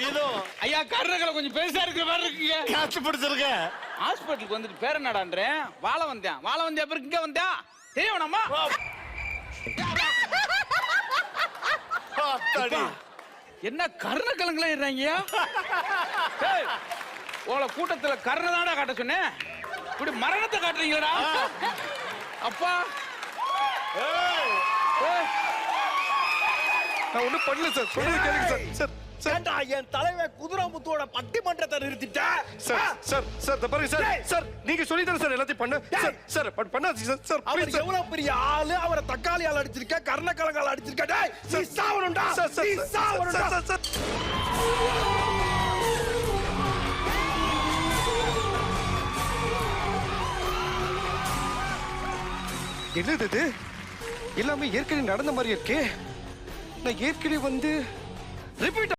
இதுவும் ஐயா கருணக்கலை கொஞ்சம் பெருசா இருக்கிற மாதிரி இருக்குங்க. காசு பிடிச்சிருக்க. ஹாஸ்பிட்டலுக்கு வந்துட்டு பேர் என்னடான்றேன் வாழ வந்தேன் வாழ வந்தேன் அப்புறம் இங்க வந்தேன் தெரிய வேணாமா அத்தாடி. என்ன கருண கலங்களா இருறாங்கய்யா ஏய், உங்களை கூட்டத்துல கருணை தானடா காட்ட சொன்னேன் இப்படி மரணத்தை காட்டுறீங்களா அப்பா. நான் ஒண்ணும் பண்ணல சார். சொல்லுங்க கேளுங்க சார். சார். ஏண்டா என் தலைவன் குதிரைமுத்துவோட பட்டிமன்றத்தை நிறுத்திட்ட? சார் சார் சார் பாருங்க சார். சார் நீங்க சொல்லி தானே சார் எல்லாத்தையும் பண்ண? சார் சார் பண்ண- பண்ணாதீங்க சார். சார் அவர். எவ்வளவு பெரிய ஆளு? அவரை தக்காளியால் அடிச்சிருக்க கர்ணக்கலங்கால் அடிச்சிருக்க. டேய் நீ சாவணும்டா! சார் சார் சாவணும்டா! சார் சார் என்னது இது? எல்லாமே ஏற்கனவே நடந்த மாதிரி இருக்கே. நான் ஏற்கனவே வந்து ரிப்பீட்